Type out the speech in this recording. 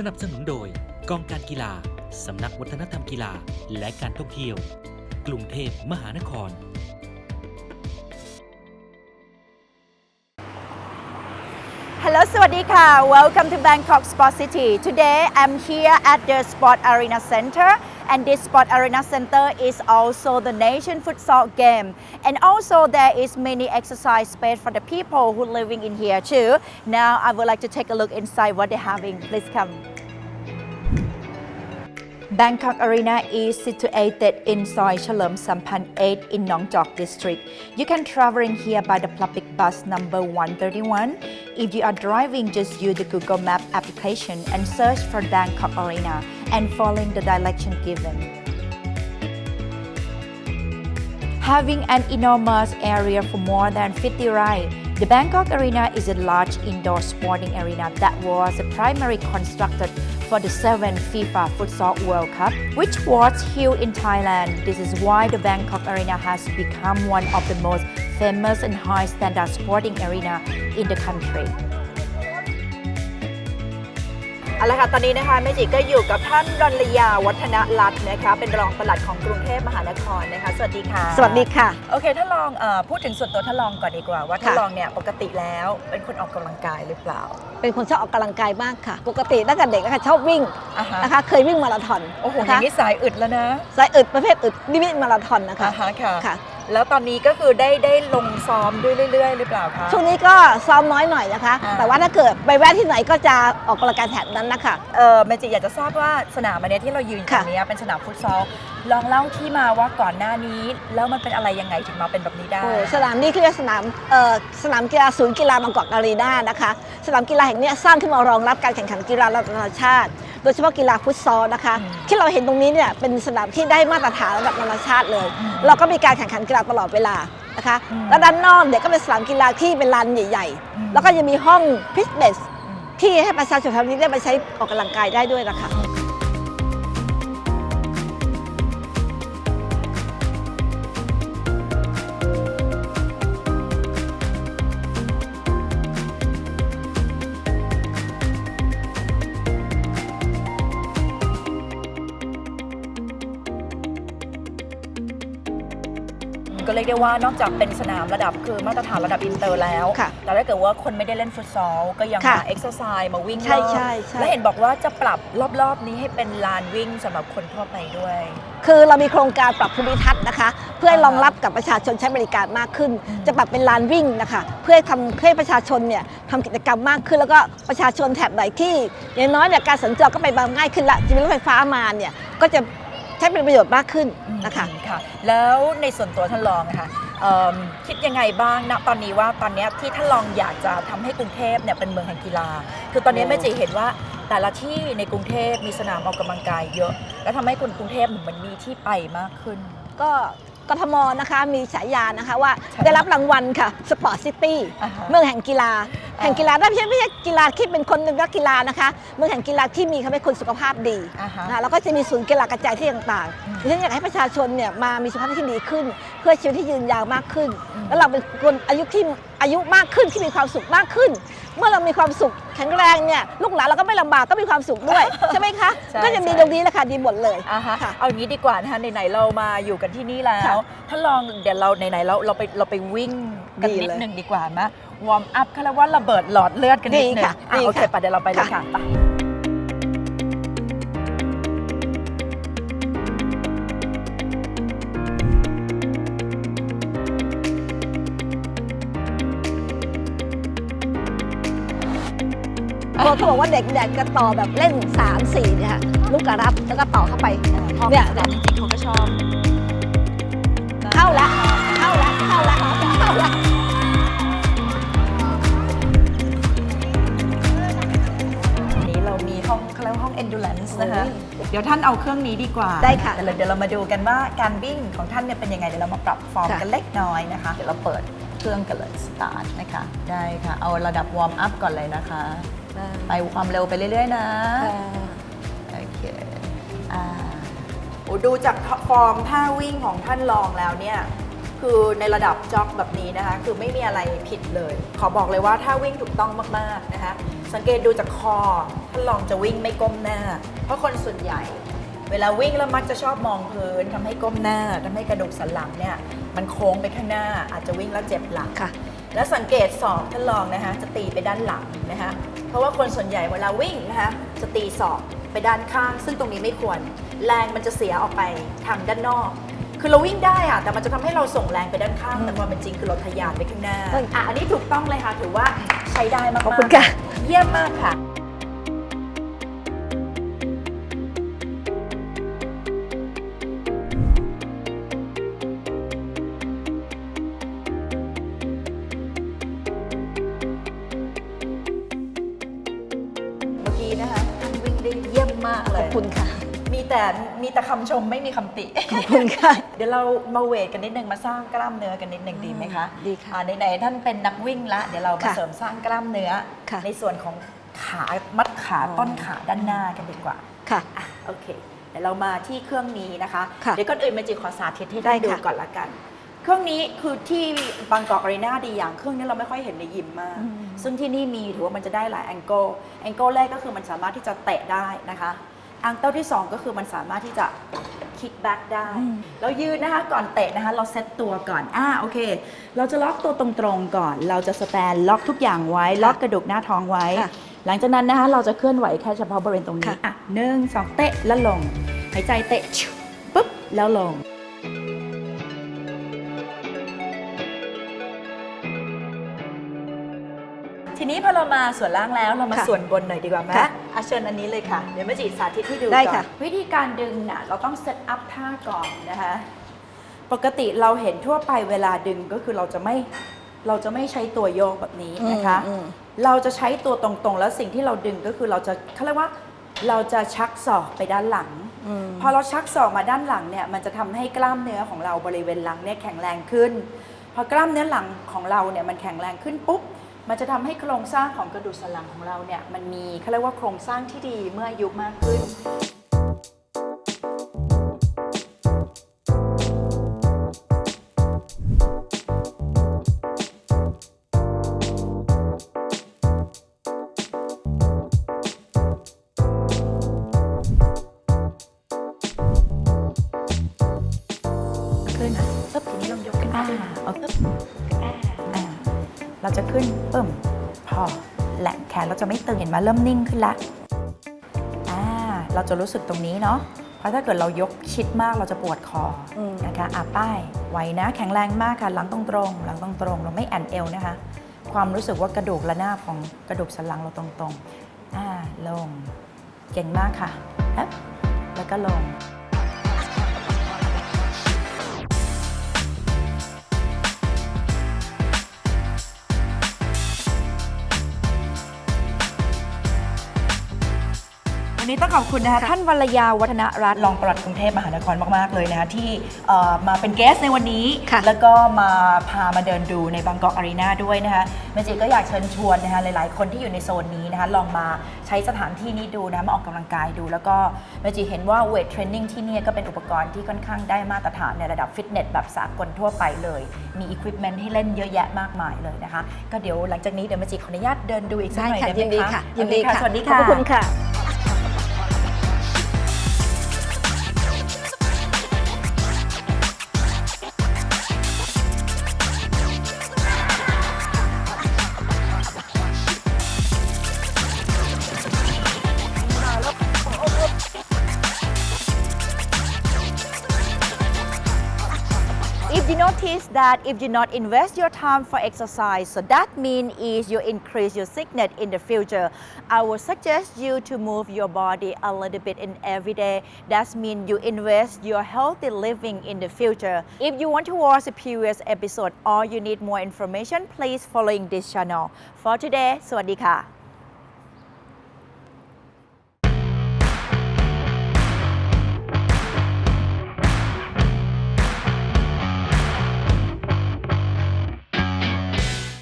สนับสนุนโดยกองการกีฬา สำนักวัฒนธรรมกีฬา และการท่องเที่ยว กรุงเทพมหานคร Hello สวัสดีค่ะ Welcome to Bangkok Sport City Today I'm here at the Sport Arena Center and this Sport Arena Center is also the nation futsal game. And also there is many exercise space for the people who living in here too. Now I would like to take a look inside what they're having. Please come. Bangkok Arena is situated in Soi Chalerm Sampan 8 in Nong Jok district. You can travel in here by the public bus number 131. If you are driving, just use the Google Map application and search for Bangkok Arena and following the direction given. Having an enormous area for more than 50 rides, the Bangkok Arena is a large indoor sporting arena that was primarily constructed for the 7th FIFA Futsal World Cup, which was held in Thailand. This is why the Bangkok Arena has become one of the most famous and high standard sporting arena in the country. เอาละค่ะ ตอนนี้นะคะแม่จิก็อยู่กับท่านรัญยาวัฒนรัตน์นะคะ เป็นรองปลัดของกรุงเทพมหานครนะคะ สวัสดีค่ะ สวัสดีค่ะ โอเคท่านรองเออพูดถึงส่วนตัวท่านรองก่อนดีกว่า ว่าค่ะท่านรองเนี่ยปกติแล้วเป็นคนออกกำลังกายหรือเปล่า เป็นคนชอบออกกำลังกายมากค่ะ ปกติตั้งแต่เด็กนะคะชอบวิ่งอ่าฮะ นะคะ เคยวิ่งมาราธอนโอ้โหนะอย่าคะงนี้สายอึดแล้วนะสายอึดประเภทอึดนิมิตมาราธอนนะคะ อ่าฮะค่ะ ค่ะ แล้วตอนนี้ก็คือได้ได้ลงซ้อมด้วยเรื่อยๆ หรือเปล่าคะ ช่วงนี้ก็ซ้อมน้อยหน่อยนะคะ อ่า แต่ว่าถ้าเกิดไปแวะที่ไหนก็จะออกกำลังกายแถบนั้นนะคะ เออเมจิอยากจะทราบว่าสนามอันเนี้ยที่เรายืนอยู่ค่ะ เนี้ยเป็นสนามฟุตซอลลองเล่าที่มาว่าก่อนหน้านี้ แล้วมันเป็นอะไรยังไงถึงมาเป็นแบบนี้ได้ โอ้สนามนี้คือเรียกสนามเอ่อสนามกีฬาศูนย์กีฬาบางกอกอารีนานะคะ สนามกีฬาแห่งเนี้ยสร้างขึ้นมารองรับการแข่งขันกีฬาระดับนานาชาติ โดยเฉพาะกีฬาฟุตซอลนะคะอืมที่เราเห็นตรงนี้เนี่ยเป็นสนามที่ได้มาตรฐานระดับนานาชาติเลยอืมเราก็มีการแข่งขันกีฬาตลอดเวลานะคะอืมแล้วด้านนอกเนี่ยก็เป็นสนามกีฬาที่เป็นลานใหญ่อืมๆแล้วก็ยังมีห้องฟิตเนสอืมที่ให้ประชาชนแถวนี้ได้มาใช้ออกกำลังกายได้ด้วยนะคะ ก็เรียกได้ว่านอกจากเป็นสนามระดับคือมาตรฐานระดับอินเตอร์แล้ว ค่ะแต่ถ้าเกิดว่าคนไม่ได้เล่นฟุตซอลก็ยังค่ะมาเอ็กซ์ไซส์มาวิ่งใช่รอบใช่ใช่ และเห็นบอกว่าจะปรับรอบๆนี้ให้เป็นลานวิ่งสำหรับคนทั่วไปด้วย คือเรามีโครงการปรับภูมิทัศน์นะคะ เพื่อให้รองรับกับประชาชนใช้บริการมากขึ้น อืม จะปรับเป็นลานวิ่งนะคะ เพื่อให้ทำให้ประชาชนเนี่ยทำกิจกรรมมากขึ้น แล้วก็ประชาชนแถบไหนที่อย่างน้อยเนี่ยการสัญจรก็ไปมาง่ายขึ้นละจะมีรถไฟฟ้ามาเนี่ยก็จะใช้เป็นประโยชน์มากขึ้นนะคะอืมค่ะ แล้วในส่วนตัวท่านรองนะคะเอิ่มคิดยังไงบ้างณตอนนี้ว่าตอนเนี้ยที่ท่านรองอยากจะทำให้กรุงเทพเนี่ยเป็นเมืองแห่งกีฬา คือตอนนี้โอ้แม่จีเห็นว่าแต่ละที่ในกรุงเทพมีสนามออกกำลังกายเยอะ แล้วทำให้คนกรุงเทพเหมือนมันมีที่ไปมากขึ้น ก็กทมนะคะมีฉายานะคะว่าใช่ได้รับรางวัลค่ะสปอร์ตซิตี้อ่าฮะเมืองแห่งกีฬาอ่า แห่งกีฬาได้ไม่ใช่ไม่ใช่กีฬาที่เป็นคนเป็นนักกีฬานะคะเมืองแห่งกีฬาที่มีทำให้คนสุขภาพดีอ่าฮะนะคะแล้วก็จะมีศูนย์กีฬากระจายที่ต่างอืมๆดิฉันอยากให้ประชาชนเนี่ยมามีสุขภาพที่ดีขึ้น เพื่อชีวิตที่ยืนยาวมากขึ้นอืมแล้วเราเป็นคนอายุที่อายุมากขึ้นที่มีความสุขมากขึ้น เมื่อเรามีความสุขแข็งแรงเนี่ยลูกหลานเราก็ไม่ลำบากก็มีความสุขด้วยใช่ไหมคะใช่ก็จะมีใช่ตรงนี้แหละค่ะดีหมดเลยอ่าฮะค่ะเอาอย่างนี้ดีกว่านะคะไหนๆเรามาอยู่กันที่นี่แล้ค่ะวท่านลองเดี๋ยวเราไหนๆเราเราไปเราไปวิ่งกันดีนิดเลยนึงดีกว่าไหม วอร์มอัพเขาเรียกว่าระเบิดหลอดเลือดกันนิดดีนึงค่ะอะดีโอเคค่ะไปเดี๋ยวเราไปเลยค่ะ ค่ะไปพอเขาบอกว่าเด็กเนี่ยจะต่อแบบเล่น 3 4เนี่ยค่ะลูกกระรับแล้วก็ต่อเข้าไปเนี่เนี่ยยแต่จริงๆเขาก็ชอบ เดี๋ยวท่านเอาเครื่องนี้ดีกว่า ได้ค่ะเดี๋ยวเราเดี๋ยวเรามาดูกันว่าการวิ่งของท่านเนี่ยเป็นยังไงเดี๋ยวเรามาปรับฟอร์มค่ะกันเล็กน้อยนะคะ เดี๋ยวเราเปิดเครื่องกันเลย start นะคะ ได้ค่ะ เอาระดับวอร์มอัพก่อนเลยนะคะ ไปความเร็วไปเรื่อย ๆ นะโอเคอ่าโอ้ดูจากฟอร์มท่าวิ่งของท่านลองแล้วเนี่ยคือในระดับจ็อกแบบนี้นะคะ คือไม่มีอะไรผิดเลย ขอบอกเลยว่าถ้าวิ่งถูกต้องมาก ๆ นะคะ สังเกตดูจากคอท่านลองจะวิ่งไม่ก้มหน้า เพราะคนส่วนใหญ่ เวลาวิ่งแล้วมักจะชอบมองพื้นทำให้ก้มหน้าทำให้กระดูกสันหลังเนี่ยมันโค้งไปข้างหน้าอาจจะวิ่งแล้วเจ็บหลัง ค่ะ แล้วสังเกตศอกท่านลองนะคะจะตีไปด้านหลังนะคะเพราะว่าคนส่วนใหญ่เวลาวิ่งนะคะจะตีศอกไปด้านข้าง ซึ่งตรงนี้ไม่ควร แรงมันจะเสียออกไปทางด้านนอก คือเราวิ่งได้อะแต่มันจะทำให้เราส่งแรงไปด้านข้าง แต่ความเป็นจริงคือเราทะยานไปข้างหน้าเอออ่อะอันนี้ถูกต้องเลยค่ะถือว่าใช้ได้มากๆขอบคุณค่ะ เยี่ยมมากค่ะ คุณค่ะ มีแต่มีแต่คำชมไม่มีคำติ ขอบคุณค่ะ เดี๋ยวเรามาเวทกันนิดนึงมาสร้างกล้ามเนื้อกันนิดนึงดีไหมคะดีค่ะ อ่าไหนๆท่านเป็นนักวิ่งละเดี๋ยวเรามาค่ะเสริมสร้างกล้ามเนื้อ ค่ะ ในส่วนของขามัดขาอ๋อต้นขาด้านหน้ากันดีกว่า ค่ะ อะโอเคเดี๋ยวเรามาที่เครื่องนี้นะคะ ค่ะเดี๋ยวก่อนอื่นมาจีขอสาธิตให้ได้ได้ดูค่ะ ก่อนละกัน เครื่องนี้คือที่บางกอกอารีนาดีอย่างเครื่องนี้เราไม่ค่อยเห็นในยิมมากอืมซึ่งที่นี่มีถือว่ามันจะได้หลายแองเกิลแองเกิลแรกก็คือมันสามารถที่จะเตะได้นะคะแองเกิลที่ 2 ก็คือมันสามารถที่จะคิกแบ็กได้อืมเรายืนนะคะก่อนเตะนะคะ เราเซตตัวก่อน อ่าโอเค เราจะล็อกตัวตรงๆก่อน เราจะสแตนล็อกทุกอย่างไว้ ล็อกกระดูกหน้าท้องไว้ค่ะหลังจากนั้นนะคะ เราจะเคลื่อนไหวแค่เฉพาะบริเวณตรงนี้ค่ะอะหนึ่งสองเตะแล้วลง หายใจเตะชิวปุ๊บแล้วลงทีนี้พอเรามาส่วนล่างแล้วเรามาค่ะส่วนบนหน่อยดีกว่าไหมค่ะ อาเชิญอันนี้เลยค่ะ เดี๋ยวแม่จีสาธิตให้ดูได้ก่อค่ะ นวิธีการดึงน่ะเราต้องเซตอัพท่าก่อนนะคะ ปกติเราเห็นทั่วไปเวลาดึงก็คือเราจะไม่เราจะไม่ใช้ตัวโยกแบบนี้นะคะ อืมอืม เราจะใช้ตัวตรงๆ แล้วสิ่งที่เราดึงก็คือเราจะเขาเรียกว่าเราจะชักศอกไปด้านหลังอืมพอเราชักศอกมาด้านหลังเนี่ยมันจะทำให้กล้ามเนื้อของเราบริเวณหลังเนี่ยแข็งแรงขึ้น พอกล้ามเนื้อหลังของเราเนี่ยมันแข็งแรงขึ้นปุ๊บ มันจะทำให้โครงสร้างของกระดูกสันหลังของเราเนี่ยมันมีเขาเรียกว่าโครงสร้างที่ดีเมื่ออายุมากขึ้น จะขึ้นปึ้มพอแหละแขนเราจะไม่ตึงเห็นไหมเริ่มนิ่งขึ้นละอ่าเราจะรู้สึกตรงนี้เนาะเพราะถ้าเกิดเรายกชิดมากเราจะปวดคออมนะคะอะป้ายไหวนะแข็งแรงมากค่ะหลังตรงตรงๆหลังตรงตรงๆเราไม่แอนเอวนะคะ ความรู้สึกว่ากระดูกและหน้าบของกระดูกสันหลังเราตรงตรงๆอ่าลงเก่งมากค่ะแอ๊บแล้วก็ลง วันนี้ต้องขอบคุณนะคะท่านวรยาวัฒนรัตน์รองปลัดกรุงเทพมหานครมาก ๆ เลยนะคะที่เอ่อมาเป็นเกสในวันนี้ ค่ะ แล้วก็มาพามาเดินดูในบางกอกอารีนาด้วยนะคะเมจิก็อยากเชิญชวนนะคะหลาย ๆ คนที่อยู่ในโซนนี้นะคะลองมาใช้สถานที่นี้ดูนะมาออกกำลังกายดู แล้วก็เมจิเห็นว่าเวทเทรนนิ่งที่เนี่ยก็เป็นอุปกรณ์ที่ค่อนข้างได้มาตรฐานในระดับฟิตเนสแบบสากลทั่วไปเลย มีอุปกรณ์ให้เล่นเยอะแยะมากมายเลยนะคะ ก็เดี๋ยวหลังจากนี้เดี๋ยวเมจิขออนุญาตเดินดูอีกสักได้หน่อยค่ะได้ไหมยินดีคะค่ะโอยินเคดีค่ะค่ะสวัสดีขอบค่ะ พระคุณค่ะ you notice that if you not invest your time for exercise, so that mean is you increase your sickness in the future. I would suggest you to move your body a little bit in every day. That mean you invest your healthy living in the future. If you want to watch the previous episode or you need more information, please following this channel. For today, สวัสดีค่ะ